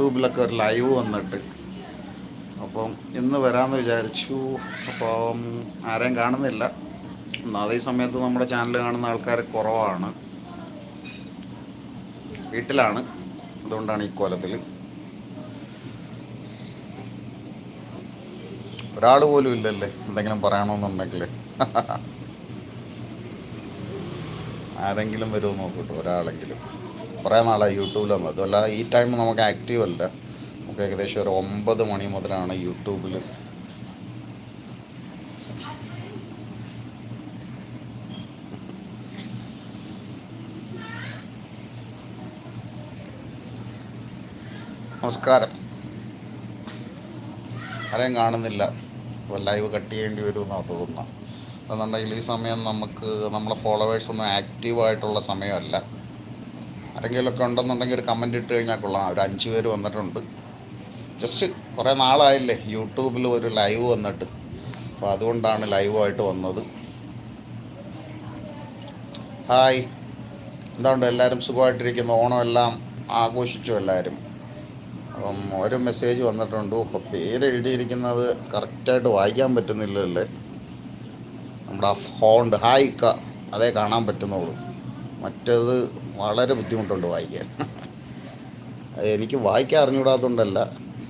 യൂട്യൂബിലൊക്കെ ഒരു ലൈവ് വന്നിട്ട്. അപ്പം ഇന്ന് വരാമെന്ന് വിചാരിച്ചു. അപ്പം ആരെയും കാണുന്നില്ല. എന്നാൽ ഈ സമയത്ത് നമ്മുടെ ചാനൽ കാണുന്ന ആൾക്കാർ കുറവാണ്. വീട്ടിലാണ്. അതുകൊണ്ടാണ് ഈ കോലത്തിൽ ഒരാൾ പോലും ഇല്ലല്ലേ? എന്തെങ്കിലും പറയണമെന്നുണ്ടെങ്കിൽ ആരെങ്കിലും വരുമോ നോക്കട്ടെ ഒരാളെങ്കിലും. കുറേ നാളായി യൂട്യൂബിൽ വന്നത്. അതുമല്ല ഈ ടൈം നമുക്ക് ആക്റ്റീവ് അല്ല. നമുക്ക് ഏകദേശം ഒരു ഒമ്പത് മണി മുതലാണ് യൂട്യൂബിൽ. നമസ്കാരം. ആരെയും കാണുന്നില്ല. ഇപ്പോൾ ലൈവ് കട്ട് ചെയ്യേണ്ടി വരുമെന്നാണ് തോന്നുന്നത്. എന്നുണ്ടെങ്കിൽ ഈ സമയം നമുക്ക് നമ്മളെ ഫോളോവേഴ്സ് ഒന്നും ആക്റ്റീവായിട്ടുള്ള സമയമല്ല. ആരെങ്കിലുമൊക്കെ ഉണ്ടെന്നുണ്ടെങ്കിൽ ഒരു കമന്റ് ഇട്ട് കഴിഞ്ഞാൽ കൊള്ളാം. ഒരു അഞ്ച് പേര് വന്നിട്ടുണ്ട്. ജസ്റ്റ് കുറേ നാളായില്ലേ യൂട്യൂബിൽ ഒരു ലൈവ് വന്നിട്ട്. അപ്പോൾ അതുകൊണ്ടാണ് ലൈവായിട്ട് വന്നത്. ഹായ് എന്താണ് എല്ലാവരും സുഖമായിട്ടിരിക്കുന്നു? ഓണം എല്ലാം ആഘോഷിച്ചു എല്ലാവരും അപ്പം ഒരു മെസ്സേജ് വന്നിട്ടുണ്ട്. അപ്പോൾ പേര് എഴുതിയിരിക്കുന്നത് കറക്റ്റായിട്ട് വായിക്കാൻ പറ്റുന്നില്ലല്ലേ? നമ്മുടെ ഫോണ്ട് ഹായ് ക അതേ കാണാൻ പറ്റുന്നുള്ളൂ. മറ്റേത് വളരെ ബുദ്ധിമുട്ടുണ്ട് വായിക്കാൻ. എനിക്ക് വായിക്കാൻ അറിഞ്ഞുകൂടാത്തതുകൊണ്ടല്ല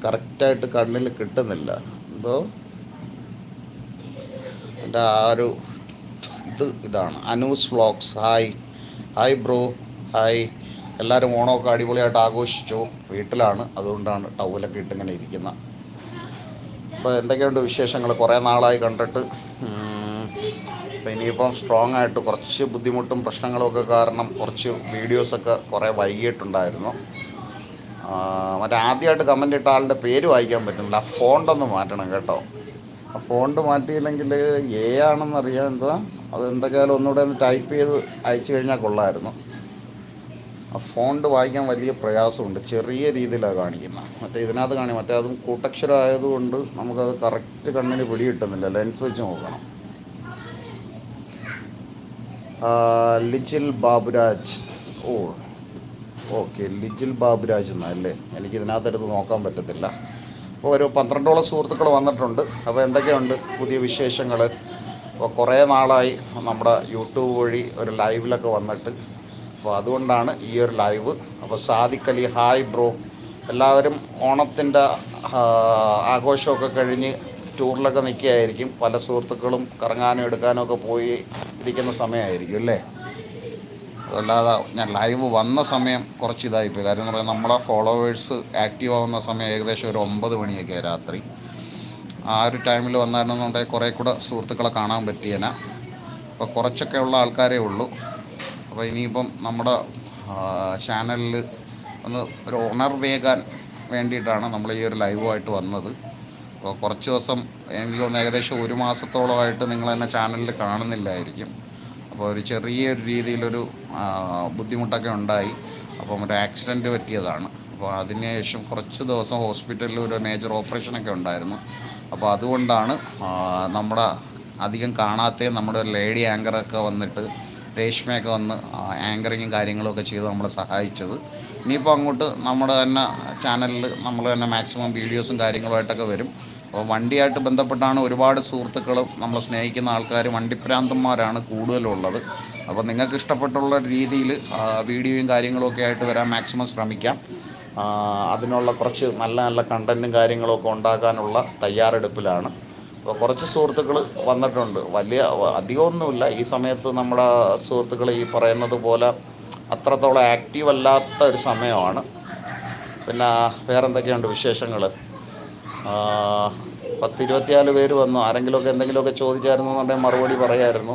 കറക്റ്റായിട്ട് കണ്ണിൽ കിട്ടുന്നില്ല. അപ്പോൾ എന്റെ ആ ഒരു ഇത് ഇതാണ്. Anu's vlogs hi. Hi bro. Hi. എല്ലാവരും ഓണമൊക്കെ അടിപൊളിയായിട്ട് ആഘോഷിച്ചു. വീട്ടിലാണ്. അതുകൊണ്ടാണ് ടൗലൊക്കെ ഇട്ടിങ്ങനെ ഇരിക്കുന്നത്. അപ്പോൾ എന്തൊക്കെയുണ്ട് വിശേഷങ്ങൾ? കുറേ നാളായി കണ്ടിട്ട്. അപ്പോൾ ഇനിയിപ്പം സ്ട്രോങ് ആയിട്ട് കുറച്ച് ബുദ്ധിമുട്ടും പ്രശ്നങ്ങളൊക്കെ കാരണം കുറച്ച് വീഡിയോസൊക്കെ കുറേ വൈകിട്ടുണ്ടായിരുന്നു മറ്റേ ആദ്യമായിട്ട് കമന്റ് ഇട്ട ആളുടെ പേര് വായിക്കാൻ പറ്റുന്നില്ല. ആ ഫോണ്ടൊന്ന് മാറ്റണം കേട്ടോ. ആ ഫോണ്ട് മാറ്റിയില്ലെങ്കിൽ എ ആണെന്നറിയാം എന്താ അത് എന്തൊക്കെയാലും ഒന്നുകൂടെ ഒന്ന് ടൈപ്പ് ചെയ്ത് അയച്ചു കഴിഞ്ഞാൽ കൊള്ളായിരുന്നു. ആ ഫോണ്ട് വായിക്കാൻ വലിയ പ്രയാസമുണ്ട്. ചെറിയ രീതിയിലാണ് കാണിക്കുന്നത് മറ്റേ ഇതിനകത്ത് കാണി മറ്റേ അതും കൂട്ടക്ഷരം ആയതുകൊണ്ട് നമുക്കത് കറക്റ്റ് കണ്ണിന് പിടി കിട്ടുന്നില്ല ലെൻസ് വെച്ച് നോക്കണം. ലിജിൽ ബാബുരാജ്. ഓ ഓക്കെ ലിജിൽ ബാബുരാജ് എന്നല്ലേ എനിക്ക് ഇതിനകത്തെടുത്ത് നോക്കാൻ പറ്റത്തില്ല. അപ്പോൾ ഒരു പന്ത്രണ്ടോളം സുഹൃത്തുക്കൾ വന്നിട്ടുണ്ട്. അപ്പോൾ എന്തൊക്കെയുണ്ട് പുതിയ വിശേഷങ്ങൾ അപ്പോൾ കുറേ നാളായി നമ്മുടെ യൂട്യൂബ് വഴി ഒരു ലൈവിലൊക്കെ വന്നിട്ട്. അപ്പോൾ അതുകൊണ്ടാണ് ഈ ഒരു ലൈവ്. അപ്പോൾ സാദിഖലി ഹായ് ബ്രോ. എല്ലാവരും ഓണത്തിന്റെ ആഘോഷമൊക്കെ കഴിഞ്ഞ് ടൂറിലൊക്കെ നിൽക്കുകയായിരിക്കും. പല സുഹൃത്തുക്കളും കറങ്ങാനും എടുക്കാനും ഒക്കെ പോയി ഇരിക്കുന്ന സമയമായിരിക്കും അല്ലേ? അതല്ലാതെ ഞാൻ ലൈവ് വന്ന സമയം കുറച്ച് ഇതായിപ്പോയി കാര്യം എന്ന് പറഞ്ഞാൽ നമ്മളെ ഫോളോവേഴ്സ് ആക്റ്റീവ് ആവുന്ന സമയം ഏകദേശം ഒരു ഒമ്പത് മണിയൊക്കെ രാത്രി. ആ ഒരു ടൈമിൽ വന്നായിരുന്നുണ്ടെങ്കിൽ കുറേ കൂടെ സുഹൃത്തുക്കളെ കാണാൻ പറ്റിയേന. അപ്പോൾ കുറച്ചൊക്കെ ഉള്ള ആൾക്കാരേ ഉള്ളൂ. അപ്പോൾ ഇനിയിപ്പം നമ്മുടെ ചാനലിൽ ഒന്ന് ഒരു ഉണർവേകാൻ വേണ്ടിയിട്ടാണ് നമ്മൾ ഈ ഒരു ലൈവുമായിട്ട് വന്നത്. അപ്പോൾ കുറച്ച് ദിവസം എനിക്ക് തോന്നുന്നു ഏകദേശം ഒരു മാസത്തോളമായിട്ട് നിങ്ങൾ എന്നെ ചാനലിൽ കാണുന്നില്ലായിരിക്കും. അപ്പോൾ ഒരു ചെറിയൊരു രീതിയിലൊരു ബുദ്ധിമുട്ടൊക്കെ ഉണ്ടായി. അപ്പം ഒരു ആക്സിഡന്റ് പറ്റിയതാണ്. അപ്പോൾ അതിനുശേഷം കുറച്ച് ദിവസം ഹോസ്പിറ്റലിൽ ഒരു മേജർ ഓപ്പറേഷനൊക്കെ ഉണ്ടായിരുന്നു. അപ്പോൾ അതുകൊണ്ടാണ് നമ്മുടെ അധികം കാണാത്ത നമ്മുടെ ലേഡി ആങ്കറൊക്കെ വന്നിട്ട് രേഷ്മയൊക്കെ വന്ന് ആങ്കറിങ്ങും കാര്യങ്ങളൊക്കെ ചെയ്ത് നമ്മളെ സഹായിച്ചത്. ഇനിയിപ്പോൾ അങ്ങോട്ട് നമ്മുടെ തന്നെ ചാനലിൽ നമ്മൾ തന്നെ മാക്സിമം വീഡിയോസും കാര്യങ്ങളുമായിട്ടൊക്കെ വരും. അപ്പോൾ വണ്ടിയായിട്ട് ബന്ധപ്പെട്ടാണ് ഒരുപാട് സുഹൃത്തുക്കളും നമ്മളെ സ്നേഹിക്കുന്ന ആൾക്കാർ വണ്ടിപ്രാന്തന്മാരാണ് കൂടുതലുള്ളത്. അപ്പോൾ നിങ്ങൾക്ക് ഇഷ്ടപ്പെട്ടുള്ള രീതിയിൽ വീഡിയോയും കാര്യങ്ങളൊക്കെ ആയിട്ട് വരാൻ മാക്സിമം ശ്രമിക്കാം. അതിനുള്ള കുറച്ച് നല്ല നല്ല കണ്ടന്റും കാര്യങ്ങളൊക്കെ ഉണ്ടാക്കാനുള്ള തയ്യാറെടുപ്പിലാണ്. അപ്പോൾ കുറച്ച് സുഹൃത്തുക്കൾ വന്നിട്ടുണ്ട്. വലിയ അധികമൊന്നുമില്ല. ഈ സമയത്ത് നമ്മുടെ സുഹൃത്തുക്കൾ ഈ പറയുന്നത് പോലെ അത്രത്തോളം ആക്റ്റീവ് അല്ലാത്ത ഒരു സമയമാണ്. പിന്നെ വേറെ എന്തൊക്കെയുണ്ട് വിശേഷങ്ങൾ പത്തിരുപത്തിനാല് പേര് വന്നു. ആരെങ്കിലുമൊക്കെ എന്തെങ്കിലുമൊക്കെ ചോദിച്ചായിരുന്നു എന്നുണ്ടെങ്കിൽ മറുപടി പറയായിരുന്നു.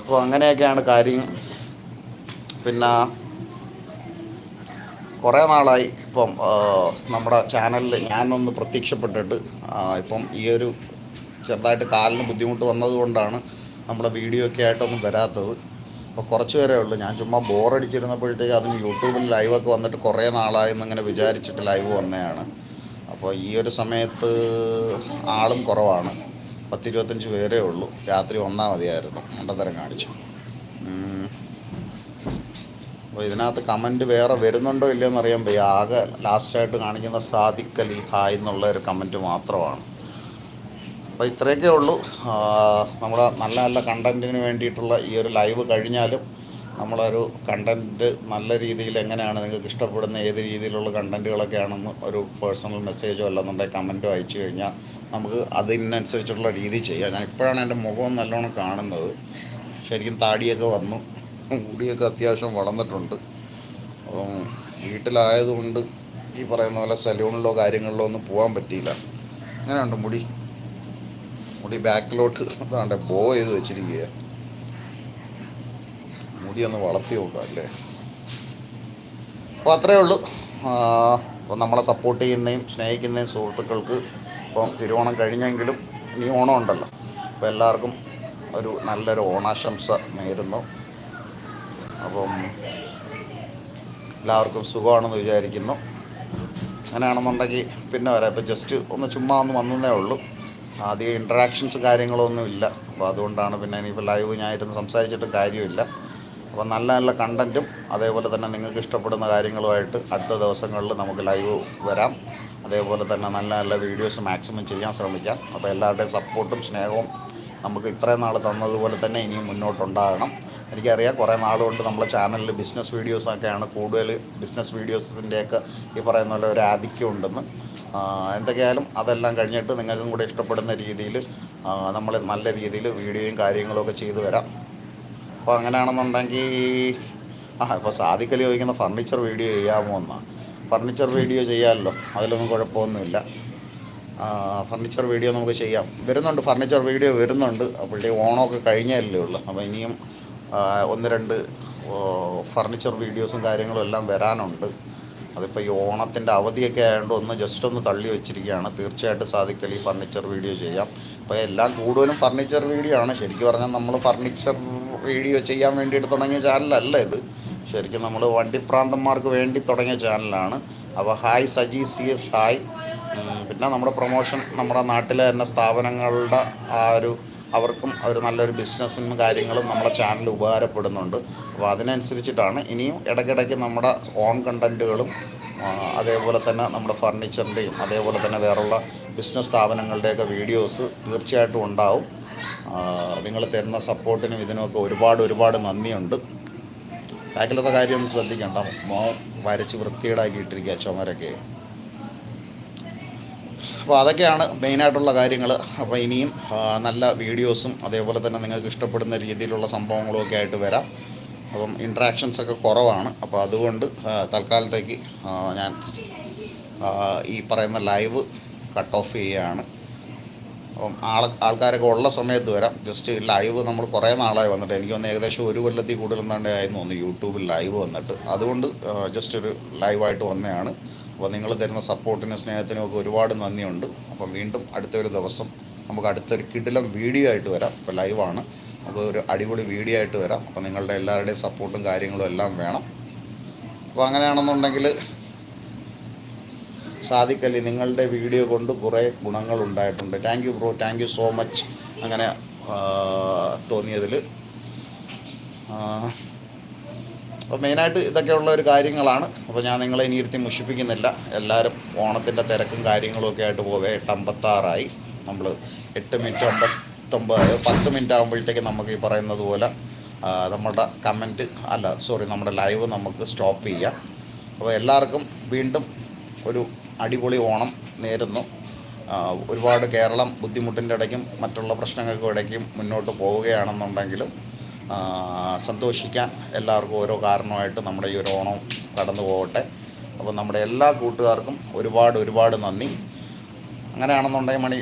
അപ്പോൾ അങ്ങനെയൊക്കെയാണ് കാര്യം പിന്നെ കുറേ നാളായി ഇപ്പം നമ്മുടെ ചാനലിൽ ഞാനൊന്ന് പ്രത്യക്ഷപ്പെട്ടിട്ട് ഇപ്പം ഈ ഒരു ചെറുതായിട്ട് കാലിന് ബുദ്ധിമുട്ട് വന്നതുകൊണ്ടാണ് നമ്മുടെ വീഡിയോ ഒക്കെ ആയിട്ടൊന്നും വരാത്തത്. അപ്പോൾ കുറച്ച് പേരേ ഉള്ളൂ. ഞാൻ ചുമ്മാ ബോറടിച്ചിരുന്നപ്പോഴത്തേക്ക് അതിന് യൂട്യൂബിൽ ലൈവൊക്കെ വന്നിട്ട് കുറേ നാളായെന്നിങ്ങനെ വിചാരിച്ചിട്ട് ലൈവ് വന്നതാണ്. അപ്പോൾ ഈ ഒരു സമയത്ത് ആളും കുറവാണ്. പത്തിരുപത്തഞ്ച് പേരേ ഉള്ളൂ. രാത്രി ഒന്നാം മതിയായിരുന്നു മണ്ടത്തരം കാണിച്ചു. അപ്പോൾ ഇതിനകത്ത് കമന്റ് വേറെ വരുന്നുണ്ടോ ഇല്ലയോ എന്നറിയാൻ വയ്യ. ആകെ ലാസ്റ്റായിട്ട് കാണിക്കുന്ന സാദിക്കലി ഹായ് എന്നുള്ള ഒരു കമന്റ് മാത്രമാണ്. അപ്പോൾ ഇത്രയൊക്കെ ഉള്ളൂ. നമ്മൾ നല്ല നല്ല കണ്ടന്റിന് വേണ്ടിയിട്ടുള്ള ഈ ഒരു ലൈവ് കഴിഞ്ഞാലും നമ്മളൊരു കണ്ടന്റ് നല്ല രീതിയിൽ എങ്ങനെയാണ് നിങ്ങൾക്ക് ഇഷ്ടപ്പെടുന്ന ഏത് രീതിയിലുള്ള കണ്ടന്റുകളൊക്കെയാണെന്ന് ഒരു പേഴ്സണൽ മെസ്സേജോ അല്ലെന്നുണ്ടെങ്കിൽ കമന്റോ അയച്ചു കഴിഞ്ഞാൽ നമുക്ക് അതിനനുസരിച്ചുള്ള രീതി ചെയ്യാം. ഞാൻ ഇപ്പോഴാണ് എന്റെ മുഖം നല്ലോണം കാണുന്നത്. ശരിക്കും താടിയൊക്കെ വന്നു. മുടിയൊക്കെ അത്യാവശ്യം വളർന്നിട്ടുണ്ട്. അപ്പം വീട്ടിലായതുകൊണ്ട് ഈ പറയുന്ന പോലെ സലൂണിലോ കാര്യങ്ങളിലോ ഒന്നും പോകാൻ പറ്റിയില്ല. അങ്ങനെയുണ്ട് മുടി. മുടി ബാക്കിലോട്ട് അതാണ്ട് ബോ ചെയ്ത് വെച്ചിരിക്കുക മുടി ഒന്ന് വളർത്തി നോക്കുക അല്ലേ? അപ്പോൾ അത്രയേ ഉള്ളൂ. അപ്പം നമ്മളെ സപ്പോർട്ട് ചെയ്യുന്നതും സ്നേഹിക്കുന്നതും സുഹൃത്തുക്കൾക്ക് ഇപ്പം തിരുവോണം കഴിഞ്ഞെങ്കിലും ഇനി ഓണം ഉണ്ടല്ലോ. അപ്പോൾ എല്ലാവർക്കും ഒരു നല്ലൊരു ഓണാശംസ നേരുന്നു. അപ്പം എല്ലാവർക്കും സുഖമാണെന്ന് വിചാരിക്കുന്നു. അങ്ങനെയാണെന്നുണ്ടെങ്കിൽ പിന്നെ വരാം. ഇപ്പോൾ ജസ്റ്റ് ഒന്ന് ചുമ്മാ ഒന്ന് വന്നതേ ഉള്ളൂ. അധികം ഇൻട്രാക്ഷൻസ് കാര്യങ്ങളൊന്നും ഇല്ല. അപ്പോൾ അതുകൊണ്ടാണ് പിന്നെ ഇനിയിപ്പോൾ ലൈവ് ഞാൻ ഇരുന്ന് സംസാരിച്ചിട്ട് കാര്യമില്ല. അപ്പോൾ നല്ല നല്ല കണ്ടന്റും അതേപോലെ തന്നെ നിങ്ങൾക്ക് ഇഷ്ടപ്പെടുന്ന കാര്യങ്ങളുമായിട്ട് അടുത്ത ദിവസങ്ങളിൽ നമുക്ക് ലൈവ് വരാം. അതേപോലെ തന്നെ നല്ല നല്ല വീഡിയോസ് മാക്സിമം ചെയ്യാൻ ശ്രമിക്കാം. അപ്പോൾ എല്ലാവരുടെയും സപ്പോർട്ടും സ്നേഹവും നമുക്ക് ഇത്രയും നാൾ തന്നതുപോലെ തന്നെ ഇനിയും മുന്നോട്ടുണ്ടാകണം. എനിക്കറിയാം കുറേ നാളുകൊണ്ട് നമ്മളെ ചാനലിൽ ബിസിനസ് വീഡിയോസൊക്കെയാണ് കൂടുതൽ ബിസിനസ് വീഡിയോസിന്റെയൊക്കെ ഈ പറയുന്ന പോലെ ഒരു ആധിക്യം ഉണ്ടെന്ന്. എന്തൊക്കെയായാലും അതെല്ലാം കഴിഞ്ഞിട്ട് നിങ്ങൾക്കും കൂടെ ഇഷ്ടപ്പെടുന്ന രീതിയിൽ നമ്മൾ നല്ല രീതിയിൽ വീഡിയോയും കാര്യങ്ങളൊക്കെ ചെയ്തു വരാം അപ്പോൾ അങ്ങനെയാണെന്നുണ്ടെങ്കിൽ ആ ഇപ്പോൾ സാധിക്കൽ ചോദിക്കുന്ന ഫർണിച്ചർ വീഡിയോ ചെയ്യാമോ എന്നാണ് ഫർണിച്ചർ വീഡിയോ ചെയ്യാമല്ലോ അതിലൊന്നും കുഴപ്പമൊന്നുമില്ല. ഫർണിച്ചർ വീഡിയോ നമുക്ക് ചെയ്യാം. വരുന്നുണ്ട് ഫർണിച്ചർ വീഡിയോ വരുന്നുണ്ട്. അപ്പോഴത്തേക്ക് ഓണമൊക്കെ കഴിഞ്ഞല്ലേ ഉള്ളൂ. അപ്പോൾ ഇനിയും ഒന്ന് രണ്ട് ഫർണിച്ചർ വീഡിയോസും കാര്യങ്ങളും എല്ലാം വരാനുണ്ട്. അതിപ്പോൾ ഈ ഓണത്തിന്റെ അവധിയൊക്കെ ആയതുകൊണ്ട് ഒന്ന് ജസ്റ്റ് ഒന്ന് തള്ളി വെച്ചിരിക്കുകയാണ്. തീർച്ചയായിട്ടും സാധിക്കൽ ഈ ഫർണിച്ചർ വീഡിയോ ചെയ്യാം. അപ്പോൾ എല്ലാം കൂടുതലും ഫർണിച്ചർ വീഡിയോ ആണ്. ശരിക്കും പറഞ്ഞാൽ നമ്മൾ ഫർണിച്ചർ വീഡിയോ ചെയ്യാൻ വേണ്ടിയിട്ട് തുടങ്ങിയ ചാനലല്ല ഇത്. ശരിക്കും നമ്മൾ വണ്ടിപ്രാന്തന്മാർക്ക് വേണ്ടി തുടങ്ങിയ ചാനലാണ് അപ്പോൾ hi Saji C S hi പിന്നെ നമ്മുടെ പ്രൊമോഷൻ നമ്മുടെ നാട്ടിലെ തന്നെ സ്ഥാപനങ്ങളുടെ ആ ഒരു അവർക്കും ഒരു നല്ലൊരു ബിസിനസ്സും കാര്യങ്ങളും നമ്മുടെ ചാനൽ ഉപകാരപ്പെടുന്നുണ്ട്. അപ്പോൾ അതിനനുസരിച്ചിട്ടാണ് ഇനിയും ഇടയ്ക്കിടയ്ക്ക് നമ്മുടെ ഓൺ കണ്ടന്റുകളും അതേപോലെ തന്നെ നമ്മുടെ ഫർണിച്ചറിന്റെയും അതേപോലെ തന്നെ വേറുള്ള ബിസിനസ് സ്ഥാപനങ്ങളുടെയൊക്കെ വീഡിയോസ് തീർച്ചയായിട്ടും ഉണ്ടാവും. നിങ്ങൾ തരുന്ന സപ്പോർട്ടിനും ഇതിനുമൊക്കെ ഒരുപാട് ഒരുപാട് നന്ദിയുണ്ട്. ബാക്കിലത്തെ കാര്യം ഒന്ന് ശ്രദ്ധിക്കണ്ട. മോ വരച്ച് വൃത്തികേടാക്കിയിട്ടിരിക്കുക ചുമരൊക്കെ അപ്പോൾ അതൊക്കെയാണ് മെയിനായിട്ടുള്ള കാര്യങ്ങൾ അപ്പോൾ ഇനിയും നല്ല വീഡിയോസും അതേപോലെ തന്നെ നിങ്ങൾക്ക് ഇഷ്ടപ്പെടുന്ന രീതിയിലുള്ള സംഭവങ്ങളും ഒക്കെ ആയിട്ട് വരാം. അപ്പം ഇൻട്രാക്ഷൻസ് ഒക്കെ കുറവാണ്. അപ്പോൾ അതുകൊണ്ട് തൽക്കാലത്തേക്ക് ഞാൻ ഈ പറയുന്ന ലൈവ് കട്ട് ഓഫ് ചെയ്യുകയാണ് അപ്പം ആൾ ആൾക്കാരൊക്കെ ഉള്ള സമയത്ത് വരാം. ജസ്റ്റ് ലൈവ് നമ്മൾ കുറേ നാളായി വന്നിട്ട് എനിക്ക് തോന്നുന്നു ഏകദേശം ഒരു കൊല്ലത്തിൽ കൂടുതൽ തന്നെ ആയിരുന്നു യൂട്യൂബിൽ ലൈവ് വന്നിട്ട്. അതുകൊണ്ട് ജസ്റ്റ് ഒരു ലൈവായിട്ട് വന്നതാണ്. അപ്പോൾ നിങ്ങൾ തരുന്ന സപ്പോർട്ടിനും സ്നേഹത്തിനും ഒക്കെ ഒരുപാട് നന്ദിയുണ്ട്. അപ്പം വീണ്ടും അടുത്തൊരു ദിവസം നമുക്ക് അടുത്തൊരു കിടിലം വീഡിയോ ആയിട്ട് വരാം. ഇപ്പോൾ ലൈവാണ് നമുക്ക് ഒരു അടിപൊളി വീഡിയോ ആയിട്ട് വരാം. അപ്പോൾ നിങ്ങളുടെ എല്ലാവരുടെയും സപ്പോർട്ടും കാര്യങ്ങളും എല്ലാം വേണം. അപ്പോൾ അങ്ങനെയാണെന്നുണ്ടെങ്കിൽ സാധിക്കല്ലേ നിങ്ങളുടെ വീഡിയോ കൊണ്ട് കുറേ ഗുണങ്ങൾ ഉണ്ടായിട്ടുണ്ട്. Thank you bro thank you so much അങ്ങനെ തോന്നിയതിൽ അപ്പോൾ മെയിനായിട്ട് ഇതൊക്കെയുള്ള ഒരു കാര്യങ്ങളാണ്. അപ്പോൾ ഞാൻ നിങ്ങളെ ഇനി ഇരുത്തി മുഷിപ്പിക്കുന്നില്ല. എല്ലാവരും ഓണത്തിന്റെ തിരക്കും കാര്യങ്ങളും ഒക്കെ ആയിട്ട് പോവേ. എട്ട് അമ്പത്താറായി. നമ്മൾ എട്ട് മിനിറ്റ് അമ്പത്തൊമ്പത് പത്ത് മിനിറ്റ് ആകുമ്പോഴത്തേക്ക് നമുക്ക് ഈ പറയുന്നത് പോലെ നമ്മുടെ കമന്റ് അല്ല സോറി നമ്മുടെ ലൈവ് നമുക്ക് സ്റ്റോപ്പ് ചെയ്യാം. അപ്പോൾ എല്ലാവർക്കും വീണ്ടും ഒരു അടിപൊളി ഓണം നേരുന്നു. ഒരുപാട് കേരളം ബുദ്ധിമുട്ടിന്റെ ഇടയ്ക്കും മറ്റുള്ള പ്രശ്നങ്ങൾക്കും ഇടയ്ക്കും മുന്നോട്ട് പോവുകയാണെന്നുണ്ടെങ്കിലും സന്തോഷിക്കാൻ എല്ലാവർക്കും ഓരോ കാരണമായിട്ട് നമ്മുടെ ഈ ഒരു ഓണം കടന്നു പോകട്ടെ. അപ്പോൾ നമ്മുടെ എല്ലാ കൂട്ടുകാർക്കും ഒരുപാട് ഒരുപാട് നന്ദി. അങ്ങനെയാണെന്നുണ്ടെങ്കിൽ മണി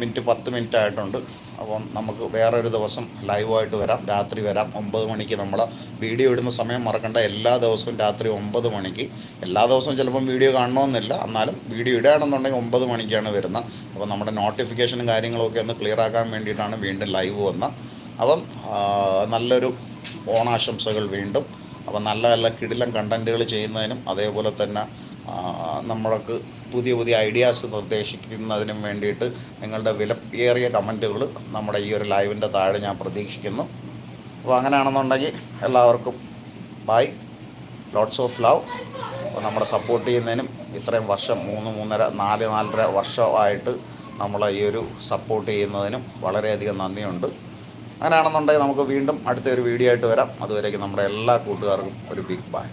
മിനിറ്റ് പത്ത് മിനിറ്റ് ആയിട്ടുണ്ട് അപ്പം നമുക്ക് വേറൊരു ദിവസം ലൈവായിട്ട് വരാം. രാത്രി വരാം. ഒമ്പത് മണിക്ക് നമ്മൾ വീഡിയോ ഇടുന്ന സമയം മറക്കണ്ട. എല്ലാ ദിവസവും രാത്രി ഒമ്പത് മണിക്ക്. എല്ലാ ദിവസവും ചിലപ്പം വീഡിയോ കാണണമെന്നില്ല. എന്നാലും വീഡിയോ ഇടുകയാണെന്നുണ്ടെങ്കിൽ ഒമ്പത് മണിക്കാണ് വരുന്നത്. അപ്പോൾ നമ്മുടെ നോട്ടിഫിക്കേഷനും കാര്യങ്ങളൊക്കെ ഒന്ന് ക്ലിയർ ആക്കാൻ വേണ്ടിയിട്ടാണ് വീണ്ടും ലൈവ് വന്നത്. അപ്പം നല്ലൊരു ഓണാശംസകൾ വീണ്ടും. അപ്പം നല്ല നല്ല കിടിലം കണ്ടന്റുകൾ ചെയ്യുന്നതിനും അതേപോലെ തന്നെ നമ്മൾക്ക് പുതിയ പുതിയ ഐഡിയാസ് നിർദ്ദേശിക്കുന്നതിനും വേണ്ടിയിട്ട് നിങ്ങളുടെ വിലയേറിയ കമന്റുകൾ നമ്മുടെ ഈ ഒരു ലൈവിന്റെ താഴെ ഞാൻ പ്രതീക്ഷിക്കുന്നു. അപ്പോൾ അങ്ങനെയാണെന്നുണ്ടെങ്കിൽ എല്ലാവർക്കും ബൈ. ലോട്ട്സ് ഓഫ് ലവ് അപ്പോൾ നമ്മളെ സപ്പോർട്ട് ചെയ്യുന്നതിനും ഇത്രയും വർഷം മൂന്ന് മൂന്നര നാല് നാലര വർഷമായിട്ട് നമ്മളെ ഈ ഒരു സപ്പോർട്ട് ചെയ്യുന്നതിനും വളരെയധികം നന്ദിയുണ്ട്. അങ്ങനെയാണെന്നുണ്ടെങ്കിൽ നമുക്ക് വീണ്ടും അടുത്ത ഒരു വീഡിയോ ആയിട്ട് വരാം. അതുവരേക്കും നമ്മുടെ എല്ലാ കൂട്ടുകാർക്കും ഒരു ബിഗ് ബൈ